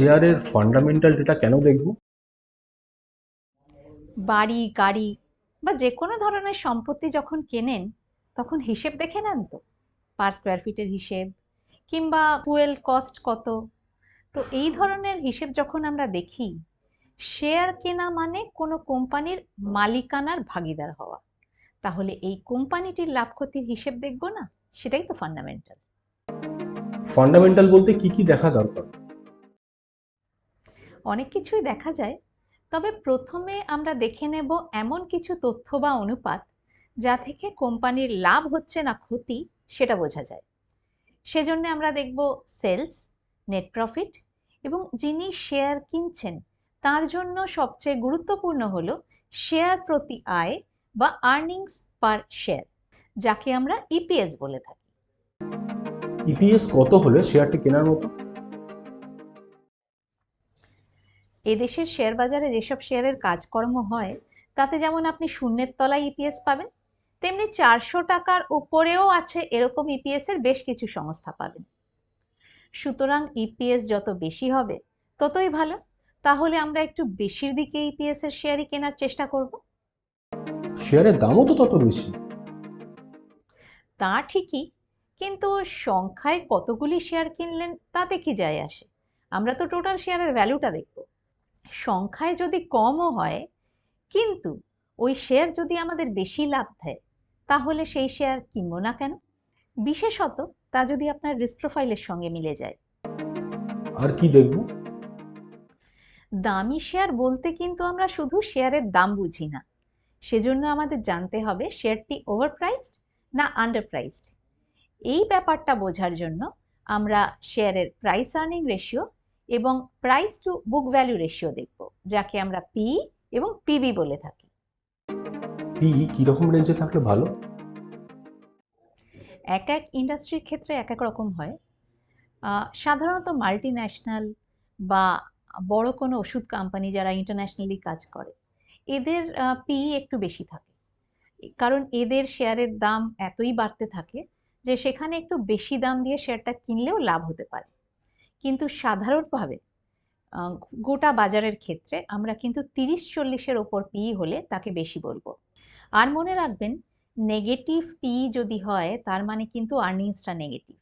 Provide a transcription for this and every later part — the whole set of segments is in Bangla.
শেয়ারের ফান্ডামেন্টাল ডেটা কেন দেখব? বাড়ি গাড়ি বা যে কোনো ধরনের সম্পত্তি যখন কেনেন তখন হিসেব দেখে নেন তো। পার স্কোয়ার ফিটের হিসেব কিংবা ফুয়েল কস্ট কত। তো এই ধরনের হিসেব যখন আমরা দেখি শেয়ার কেনা মানে কোনো কোম্পানির মালিকানার ভাগিদার হওয়া। তাহলে এই কোম্পানিটির লাভ ক্ষতির হিসেব দেখব না? সেটাই তো ফান্ডামেন্টাল ফান্ডামেন্টাল বলতে কি কি দেখা দরকার? অনেক কিছুই দেখা যায়। তবে প্রথমে আমরা দেখে নেব এমন কিছু তথ্য বা অনুপাত যা থেকে কোম্পানির লাভ হচ্ছে না ক্ষতি সেটা বোঝা যায়। সেজন্য আমরা দেখব সেলস, নেট প্রফিট এবং যিনি শেয়ার কিনছেন তার জন্য সবচেয়ে গুরুত্বপূর্ণ হল শেয়ার প্রতি আয় বা আর্নিংস পার শেয়ার, যাকে আমরা ইপিএস বলে থাকি। ইপিএস কত হলে শেয়ারটি কেনার মতো? এদেশের শেয়ার বাজারে যেসব শেয়ারের কাজকর্ম হয় তাতে যেমন আপনি শূন্যের তলায় ইপিএস পাবেন তেমনি চারশো টাকার উপরেও আছে এরকম ইপিএস এর বেশ কিছু সংস্থা পাবেন। সুতরাং ইপিএস যত বেশি হবে ততই ভালো। তাহলে আমরা একটু বেশির দিকে ইপিএস এর শেয়ারই কেনার চেষ্টা করব। শেয়ারের দামও তো তত বেশি। তা ঠিকই কিন্তু সংখ্যায় কতগুলি শেয়ার কিনলেন তাতে কি যায় আসে? আমরা তো টোটাল শেয়ারের ভ্যালুটা দেখব। সংখ্যায় যদি কমও হয় কিন্তু ওই শেয়ার যদি আমাদের বেশি লাভ দেয় তাহলে সেই শেয়ার কিনবো না কেন? বিশেষত তা যদি আপনার রিস্ক প্রোফাইলের সঙ্গে মিলে যায়। আর কি দেখব? দামি শেয়ার বলতে কিন্তু আমরা শুধু শেয়ারের দাম বুঝি না। সেজন্য আমাদের জানতে হবে শেয়ারটি ওভার প্রাইসড না আন্ডার প্রাইসড এই ব্যাপারটা বোঝার জন্য আমরা শেয়ারের প্রাইস আর্নিং রেশিও এবং price to book value ratio দেখব যাকে আমরা পি এবং পিবি বলে থাকি। পি কীরকম রেঞ্জে থাকলে ভালো? এক এক ইন্ডাস্ট্রির ক্ষেত্রে এক এক রকম হয়। সাধারণত মাল্টি ন্যাশনাল বা বড় কোনো ওষুধ কোম্পানি যারা ইন্টারন্যাশনালি কাজ করে এদের পি একটু বেশি থাকে। কারণ এদের শেয়ারের দাম এতই বাড়তে থাকে যে সেখানে একটু বেশি দাম দিয়ে শেয়ারটা কিনলেও লাভ হতে পারে। কিন্তু সাধারণভাবে গোটা বাজারের ক্ষেত্রে আমরা কিন্তু তিরিশ চল্লিশের ওপর পি হলে তাকে বেশি বলব। আর মনে রাখবেন নেগেটিভ পি যদি হয় তার মানে কিন্তু আর্নিংসটা নেগেটিভ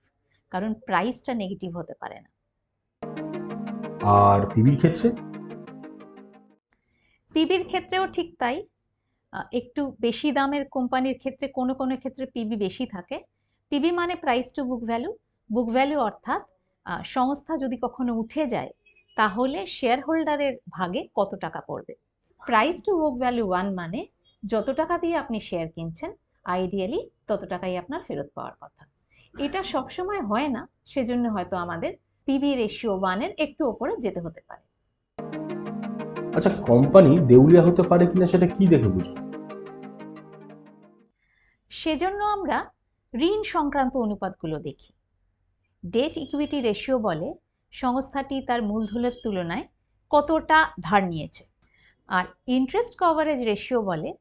কারণ প্রাইসটা নেগেটিভ হতে পারে না। আর পিবির ক্ষেত্রে? পিবির ক্ষেত্রেও ঠিক তাই একটু বেশি দামের কোম্পানির ক্ষেত্রে কোনো কোনো ক্ষেত্রে পিবি বেশি থাকে। পিবি মানে price to book value book value অর্থাৎ সংস্থা যদি কখনো উঠে যায় তাহলে শেয়ার হোল্ডারের ভাগে কত টাকা পড়বে? Price to book value one মানে যত টাকা দিয়ে আপনি শেয়ার কিনছেন আইডিয়ালি তত টাকাই আপনার ফেরত পাওয়ার কথা। এটা সবসময় হয় না সেজন্য হয়তো আমাদের পিবি রেশিও ওয়ানের একটু ওপরে যেতে হতে পারে। আচ্ছা কোম্পানি দেউলিয়া হতে পারে কিনা সেটা কি দেখে বুঝব? সেজন্য আমরা ঋণ সংক্রান্ত অনুপাতগুলো দেখি। ডেট ইকুইটি রেশিও বলে সংস্থাটি তার মূলধনের তুলনায় কতটা ধার নিয়েছে। আর ইন্টারেস্ট কভারেজ রেশিও বলে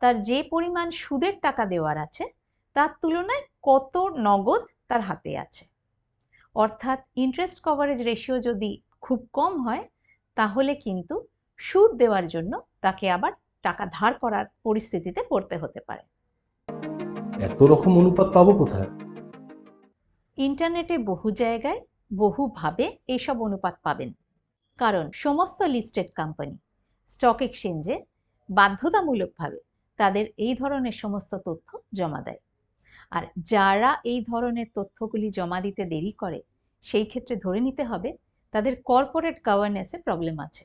তার যে পরিমাণ সুদের টাকা দেওয়ার আছে, তার তুলনায় কত নগদ তার হাতে আছে। অর্থাৎ ইন্টারেস্ট কভারেজ রেশিও যদি খুব কম হয়, তাহলে কিন্তু সুদ দেওয়ার জন্য তাকে আবার টাকা ধার করার পরিস্থিতিতে পড়তে হতে পারে। এত রকম অনুপাত পাবো কোথায়? ইন্টারনেটে বহু জায়গায় বহুভাবে এইসব অনুপাত পাবেন। কারণ সমস্ত লিস্টেড কোম্পানি স্টক এক্সচেঞ্জে বাধ্যতামূলকভাবে তাদের এই ধরনের সমস্ত তথ্য জমা দেয়। আর যারা এই ধরনের তথ্যগুলি জমা দিতে দেরি করে, সেই ক্ষেত্রে ধরে নিতে হবে তাদের কর্পোরেট গভর্নেন্সে প্রবলেম আছে।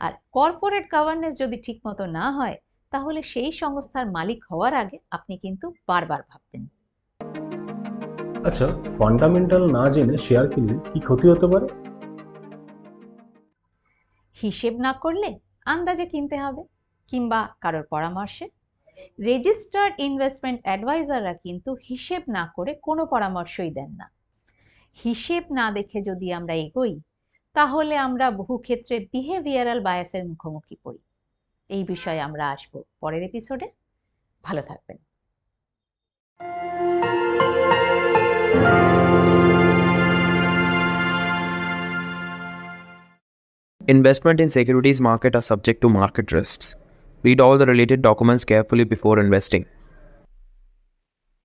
আর কর্পোরেট গভর্নেন্স যদি ঠিকমতো না হয়, তাহলে সেই সংস্থার মালিক হওয়ার আগে আপনি কিন্তু বারবার ভাববেন। আচ্ছা ফান্ডামেন্টাল না জেনে শেয়ার কিনলে কি ক্ষতি হতে পারে? হিসেব না করলে আন্দাজে কিনতে হবে, কিংবা কারোর পরামর্শে। রেজিস্টার্ড ইনভেস্টমেন্ট অ্যাডভাইজাররা কিন্তু হিসেব না করে কোনো পরামর্শই দেন না। হিসেব না দেখে যদি আমরা এগোই, তাহলে আমরা বহু ক্ষেত্রে বিহেভিয়ারাল বায়াসের মুখোমুখি পড়ি। এই বিষয়ে আমরা আসব পরের এপিসোডে ভালো থাকবেন। Investment in securities market are subject to market risks. Read all the related documents carefully before investing.